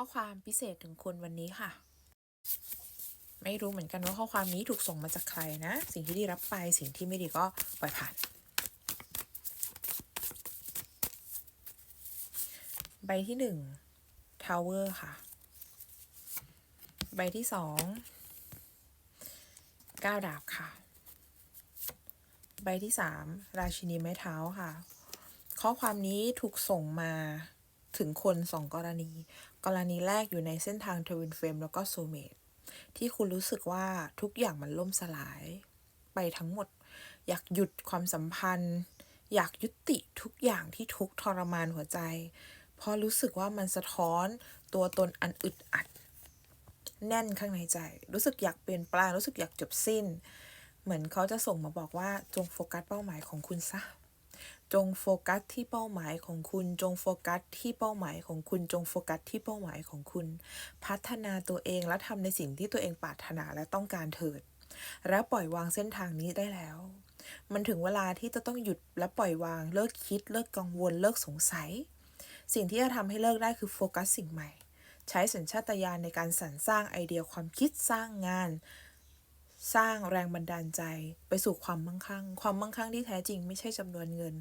ข้อความพิเศษถึงคุณวันนี้ค่ะ ไม่รู้เหมือนกันว่าข้อความนี้ถูกส่งมาจากใครนะ สิ่งที่ดีรับไปสิ่งที่ไม่ดีก็ปล่อยผ่าน ใบที่หนึ่งทาวเวอร์ค่ะ ใบที่สองก้าวดาบค่ะ ใบที่สามราชินีไม้เท้าค่ะ ข้อความนี้ถูกส่งมา ถึงคนสองกรณี กรณีแรกอยู่ในเส้นทางทวินเฟรมแล้วก็โซเมตที่คุณรู้สึกว่าทุกอย่างมันล่มสลาย ไปทั้งหมด อยากหยุดความสัมพันธ์ อยากยุติทุกอย่างที่ทุกทรมานหัวใจ เพราะรู้สึกว่ามันสะท้อนตัวตนอันอึดอัด แน่นข้างในใจ รู้สึกอยากเปลี่ยนแปลงรู้สึกอยากจบสิ้น เหมือนเขาจะส่งมาบอกว่าจงโฟกัสเป้าหมายของคุณซะ จงโฟกัสที่เป้าหมายของคุณ จงโฟกัสที่เป้าหมายของคุณ จงโฟกัสที่เป้าหมายของคุณ พัฒนาตัวเองและทำในสิ่งที่ตัวเองปรารถนาและต้องการเถิด และปล่อยวางเส้นทางนี้ได้แล้ว มันถึงเวลาที่จะต้องหยุดและปล่อยวาง เลิกคิด เลิกกังวล เลิกสงสัย สิ่งที่จะทำให้เลิกได้คือโฟกัสสิ่งใหม่ ใช้สัญชาตญาณในการสรรสร้างไอเดียความคิดสร้างงาน สร้างแรงบันดาลใจไปสู่ความมั่งคั่ง ความมั่งคั่งที่แท้จริงไม่ใช่จำนวนเงิน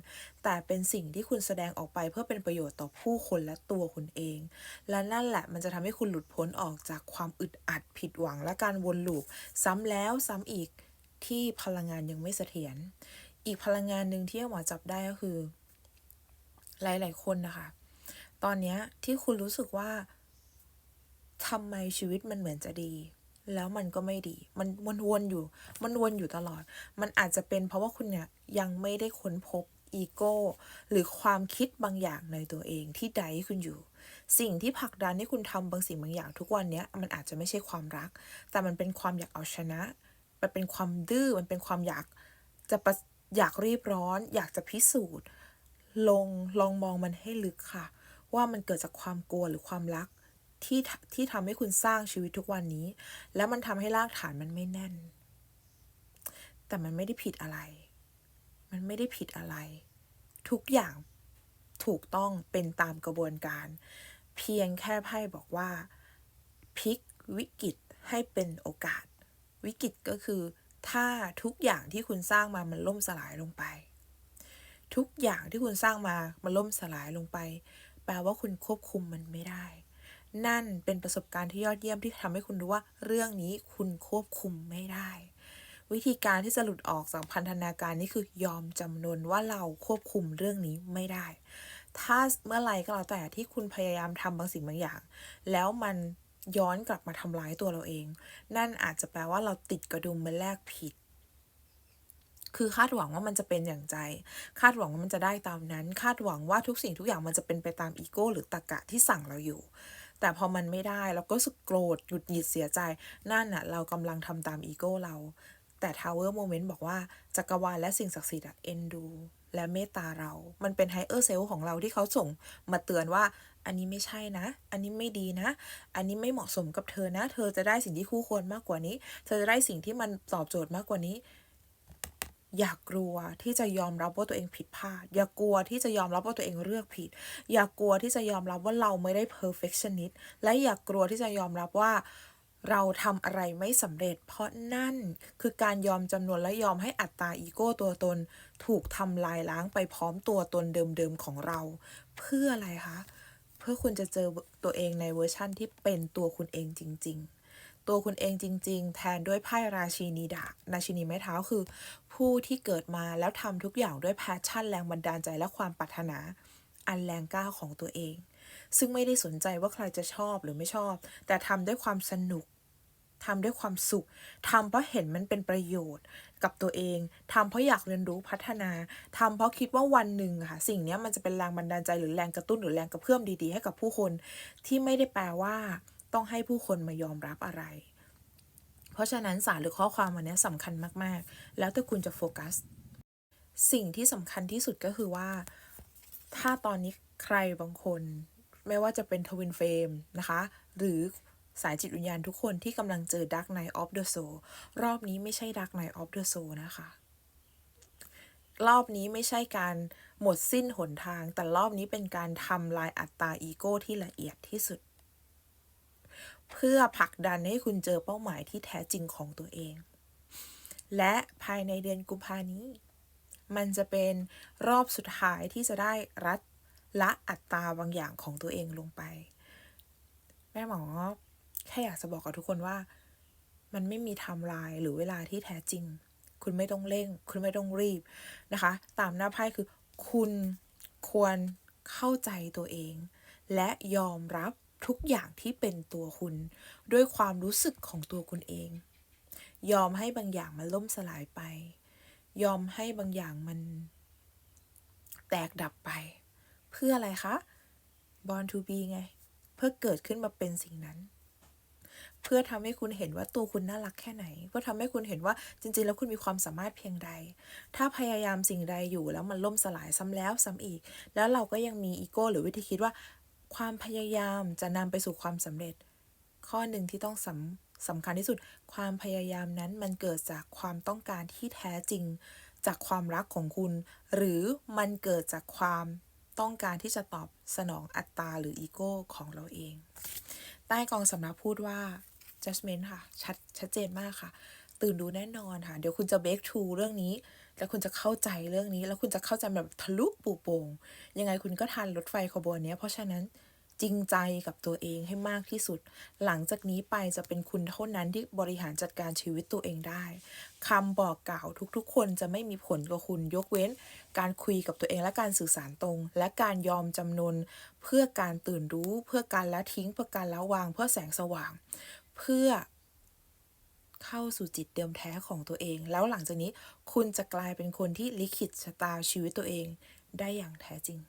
แต่เป็นสิ่งที่คุณแสดงออกไปเพื่อเป็นประโยชน์ต่อผู้คนและตัวคุณเอง และนั่นแหละมันจะทำให้คุณหลุดพ้นออกจากความอึดอัดผิดหวังและการวนลูปซ้ำแล้วซ้ำอีกที่พลังงานยังไม่เสถียร อีกพลังงานหนึ่งที่หมอจับได้ก็คือ หลาย ๆ คนนะคะ ตอนนี้ที่คุณรู้สึกว่าทำไมชีวิตมันเหมือนจะดี แล้วมันก็ไม่ดี มันมันวนอยู่ มันวนอยู่ตลอด มันอาจจะเป็นเพราะว่าคุณเนี่ยยังไม่ได้ค้นพบอีโก้หรือความคิดบางอย่างในตัวเองที่ใดคุณอยู่ สิ่งที่ผลักดันให้คุณทำบางสิ่งบางอย่างทุกวันเนี้ยมันอาจจะไม่ใช่ความรัก แต่มันเป็นความอยากเอาชนะ มันเป็นความดื้อ มันเป็นความอยากจะประอยากรีบร้อน อยากจะพิสูจน์ ลงลองมองมันให้ลึกค่ะ ว่ามันเกิดจากความกลัวหรือความรัก ที่ที่ทำให้คุณสร้างชีวิตทุกวันนี้ แล้วมันทำให้รากฐานมันไม่แน่น แต่มันไม่ได้ผิดอะไร มันไม่ได้ผิดอะไร ทุกอย่างถูกต้องเป็นตามกระบวนการ เพียงแค่ไพ่บอกว่าพลิกวิกฤตให้เป็นโอกาส วิกฤตก็คือ ถ้าทุกอย่างที่คุณสร้างมามันล่มสลายลงไป ทุกอย่างที่คุณสร้างมามันล่มสลายลงไป แปลว่าคุณควบคุมมันไม่ได้ นั่นเป็นประสบการณ์ที่ยอดเยี่ยมที่ทำให้คุณรู้ว่าเรื่องนี้คุณควบคุมไม่ได้ วิธีการที่จะหลุดออกจากพันธนาการนี้คือยอมจำนนว่าเราควบคุมเรื่องนี้ไม่ได้ ถ้าเมื่อไหรก็แล้วแต่ที่คุณพยายามทำบางสิ่งบางอย่าง แล้วมันย้อนกลับมาทำร้ายตัวเราเอง นั่นอาจจะแปลว่าเราติดกระดุมเม็ดแรกผิด คือคาดหวังว่ามันจะเป็นอย่างใจ คาดหวังว่ามันจะได้ตามนั้น คาดหวังว่าทุกสิ่งทุกอย่างมันจะเป็นไปตามอีโก้หรือตรกะที่สั่งเราอยู่ แต่พอมันไม่ได้เราก็รู้สึกโกรธหยุดหยิดเสียใจ นั่นน่ะเรากำลังทำตามอีโก้เรา แต่ Tower Moment บอกว่าจักรวาลและสิ่งศักดิ์สิทธิ์อะเอ็นดู และเมตตาเรา มันเป็นไฮเออร์เซลของเราที่เขาส่งมาเตือนว่าอันนี้ไม่ใช่นะ อันนี้ไม่ดีนะ อันนี้ไม่เหมาะสมกับเธอนะ เธอจะได้สิ่งที่คู่ควรมากกว่านี้ เธอจะได้สิ่งที่มันตอบโจทย์มากกว่านี้ อย่ากลัวที่จะยอมรับว่าตัวเองผิดพลาด อย่ากลัวที่จะยอมรับว่าตัวเองเลือกผิด อย่ากลัวที่จะยอมรับว่าเราไม่ได้ perfectionist และอย่ากลัวที่จะยอมรับว่าเราทำอะไรไม่สำเร็จ เพราะนั่นคือการยอมจำนวนและยอมให้อัตตาอีโก้ตัวตน ถูกทำลายล้างไปพร้อมตัวตนเดิมๆของเรา เพื่ออะไรคะ เพื่อคุณจะเจอตัวเองในเวอร์ชั่นที่เป็นตัวคุณเองจริง ๆ ตัวคุณเองจริง ๆ แทนด้วยไพ่ราชินีดาบราชินีไม้เท้าคือ ผู้ที่เกิดมาแล้วทำทุกอย่างด้วยแพชชั่นแรงบันดาลใจและความปรารถนา อันแรงกล้าของตัวเอง ซึ่งไม่ได้สนใจว่าใครจะชอบหรือไม่ชอบ แต่ทำด้วยความสนุกทำด้วยความสุขทำเพราะเห็นมันเป็นประโยชน์กับตัวเองทำเพราะอยากเรียนรู้พัฒนาทำเพราะคิดว่าวันหนึ่งค่ะ สิ่งนี้มันจะเป็นแรงบันดาลใจหรือแรงกระตุ้นหรือแรงกระเพื่อมดีๆ ให้กับผู้คน ที่ไม่ได้แปลว่า ต้องให้ผู้คนมายอมรับอะไร เพราะฉะนั้นสารหรือข้อความวันนี้สำคัญมาก ๆ แล้วแต่คุณจะโฟกัส สิ่งที่สำคัญที่สุดก็คือว่า ถ้าตอนนี้ใครบางคน ไม่ว่าจะเป็นทวินเฟรมนะคะ หรือสายจิตวิญญาณทุกคนที่กำลังเจอ Dark Night of the Soul รอบนี้ไม่ใช่ Dark Night of the Soul นะคะ รอบนี้ไม่ใช่การหมดสิ้นหนทาง แต่รอบนี้เป็นการทำลายอัตตาอีโก้ที่ละเอียดที่สุด เพื่อผลักดันให้คุณเจอเป้าหมายที่แท้จริงของตัวเอง และภายในเดือนกุมภานี้ มันจะเป็นรอบสุดท้ายที่จะได้รัดละอัตราบางอย่างของตัวเองลงไป แม่หมอแค่อยากจะบอกกับทุกคนว่า มันไม่มีไทม์ไลน์หรือเวลาที่แท้จริง คุณไม่ต้องเร่ง คุณไม่ต้องรีบนะคะ ตามหน้าไพ่คือ คุณควรเข้าใจตัวเอง และยอมรับ ทุกอย่างที่เป็นตัวคุณ ด้วยความรู้สึกของตัวคุณเอง ยอมให้บางอย่างมันล่มสลายไป ยอมให้บางอย่างมันแตกดับไป เพื่ออะไรคะ born to be ไง เพื่อเกิดขึ้นมาเป็นสิ่งนั้น เพื่อทำให้คุณเห็นว่าตัวคุณน่ารักแค่ไหน เพื่อทำให้คุณเห็นว่าจริง ๆ แล้วคุณมีความสามารถเพียงใด ถ้าพยายามสิ่งใดอยู่แล้วมันล่มสลายซ้ำแล้วซ้ำอีก แล้วเราก็ยังมีอีโก้หรือวิธีคิดว่า ความพยายามจะนำไปสู่ความสำเร็จ ข้อหนึ่งที่ต้องสำสำคัญที่สุด ความพยายามนั้นมันเกิดจากความต้องการที่แท้จริง จากความรักของคุณ หรือมันเกิดจากความต้องการที่จะตอบสนองอัตตาหรืออีโก้ของเราเอง ใต้กองสำนักพูดว่า judgment ค่ะ ชัดชัดเจนมากค่ะ ตื่นดูแน่นอนค่ะ เดี๋ยวคุณจะ break through เรื่องนี้ แล้วคุณจะเข้าใจเรื่องนี้ แล้วคุณจะเข้าใจแบบทะลุปูโป่งยังไงคุณก็ทันรถไฟขบวนนี้เพราะฉะนั้นจริงใจกับตัวเองให้มากที่สุด หลังจากนี้ไปจะเป็นคุณเท่านั้นที่บริหารจัดการชีวิตตัวเองได้คำบอกกล่าวทุกๆ คนจะไม่มีผลกับคุณยกเว้น การคุยกับตัวเองและการสื่อสารตรง และการยอมจำนน เพื่อการตื่นรู้ เพื่อการละทิ้ง เพื่อการละวาง เพื่อแสงสว่าง เพื่อ เข้าสู่จิตเดิมแท้ของตัวเอง แล้วหลังจากนี้คุณจะกลายเป็นคนที่ลิขิตชะตาชีวิตตัวเองได้อย่างแท้จริง